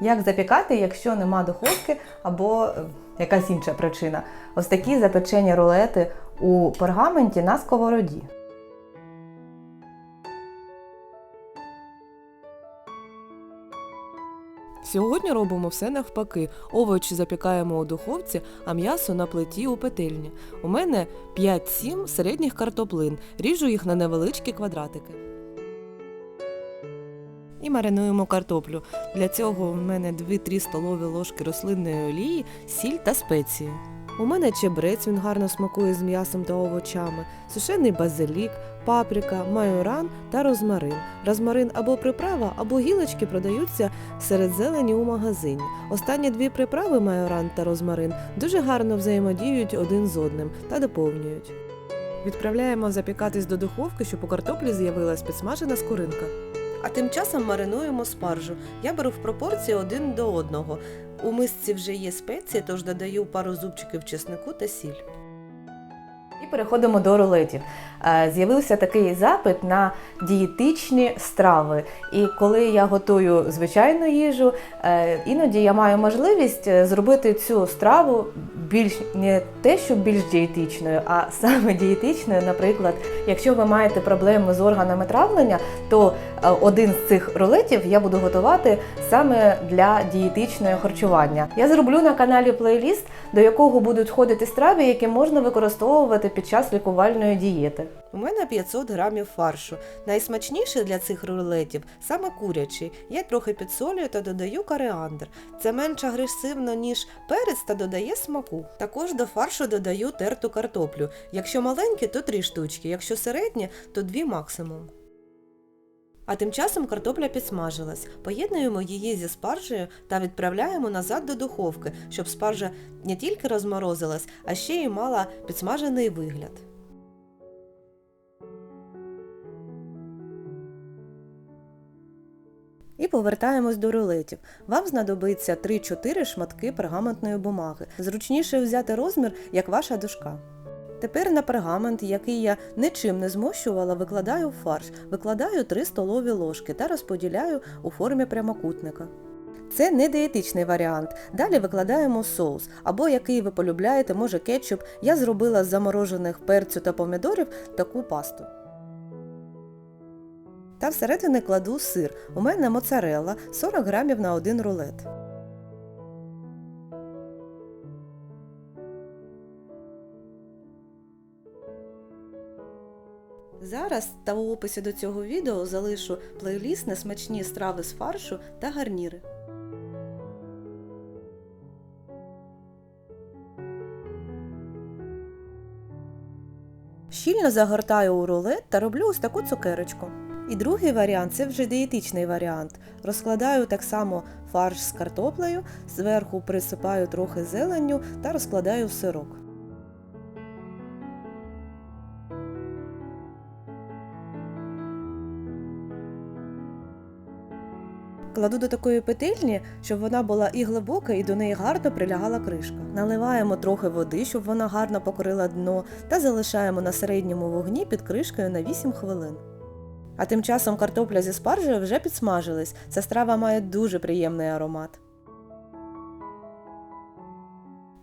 Як запікати, якщо нема духовки або е, якась інша причина? Ось такі запечені рулети у пергаменті на сковороді. Сьогодні робимо все навпаки. Овочі запікаємо у духовці, а м'ясо на плиті у петельні. У мене 5-7 середніх картоплин. Ріжу їх на невеличкі квадратики. І маринуємо картоплю. Для цього у мене 2-3 столові ложки рослинної олії, сіль та спеції. У мене чебрець, він гарно смакує з м'ясом та овочами, сушений базилік, паприка, майоран та розмарин. Розмарин або приправа, або гілочки продаються серед зелені у магазині. Останні дві приправи майоран та розмарин дуже гарно взаємодіють один з одним та доповнюють. Відправляємо запікатись до духовки, щоб у картоплі з'явилась підсмажена скоринка. А тим часом маринуємо спаржу. Я беру в пропорції один до одного. У мисці вже є спеції, тож додаю пару зубчиків чеснику та сіль. І переходимо до рулетів. Е, З'явився такий запит на дієтичні страви. І коли я готую звичайну їжу, е, іноді я маю можливість е, зробити цю страву більш не те, що більш дієтичною, а саме дієтичною. Наприклад, якщо ви маєте проблеми з органами травлення, то один з цих рулетів я буду готувати саме для дієтичного харчування. Я зроблю на каналі плейліст, до якого будуть входити страви, які можна використовувати під час лікувальної дієти. У мене 500 грамів фаршу. Найсмачніше для цих рулетів саме курячий. Я трохи підсолюю та додаю коріандр. Це менш агресивно, ніж перець та додає смаку. Також до фаршу додаю терту картоплю. Якщо маленькі, то три штучки, якщо середні, то дві максимум. А тим часом картопля підсмажилась. Поєднуємо її зі спаржею та відправляємо назад до духовки, щоб спаржа не тільки розморозилась, а ще й мала підсмажений вигляд. І повертаємось до рулетів. Вам знадобиться 3-4 шматки пергаментної бумаги. Зручніше взяти розмір, як ваша дошка. Тепер на пергамент, який я нічим не змощувала, викладаю фарш. Викладаю 3 столові ложки та розподіляю у формі прямокутника. Це не дієтичний варіант. Далі викладаємо соус, або який ви полюбляєте, може кетчуп. Я зробила з заморожених перцю та помідорів таку пасту. Та всередини кладу сир. У мене моцарелла 40 грамів на один рулет. Зараз та в описі до цього відео залишу плейліст на смачні страви з фаршу та гарніри. Щільно загортаю у рулет та роблю ось таку цукерочку. І другий варіант це вже дієтичний варіант. Розкладаю так само фарш з картоплею, зверху присипаю трохи зеленню та розкладаю сирок. Кладу до такої петельні, щоб вона була і глибока, і до неї гарно прилягала кришка. Наливаємо трохи води, щоб вона гарно покрила дно, та залишаємо на середньому вогні під кришкою на 8 хвилин. А тим часом картопля зі спаржею вже підсмажилась. Ця страва має дуже приємний аромат.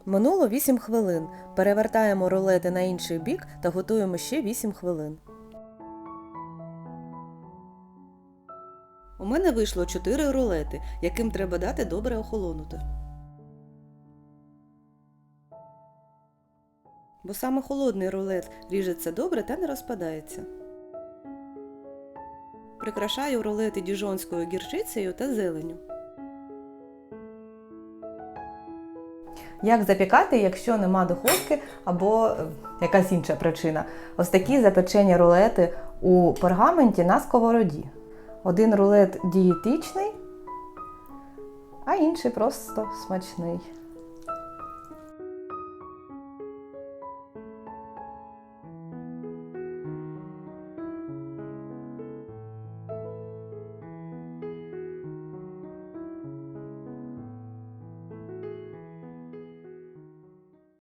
Минуло 8 хвилин. Перевертаємо рулети на інший бік та готуємо ще 8 хвилин. У мене вийшло 4 рулети, яким треба дати добре охолонути. Бо саме холодний рулет ріжеться добре та не розпадається. Прикрашаю рулети діжонською гірчицею та зеленю. Як запікати, якщо нема духовки або е, якась інша причина? Ось такі запечені рулети у пергаменті на сковороді. Один рулет дієтичний, а інший просто смачний.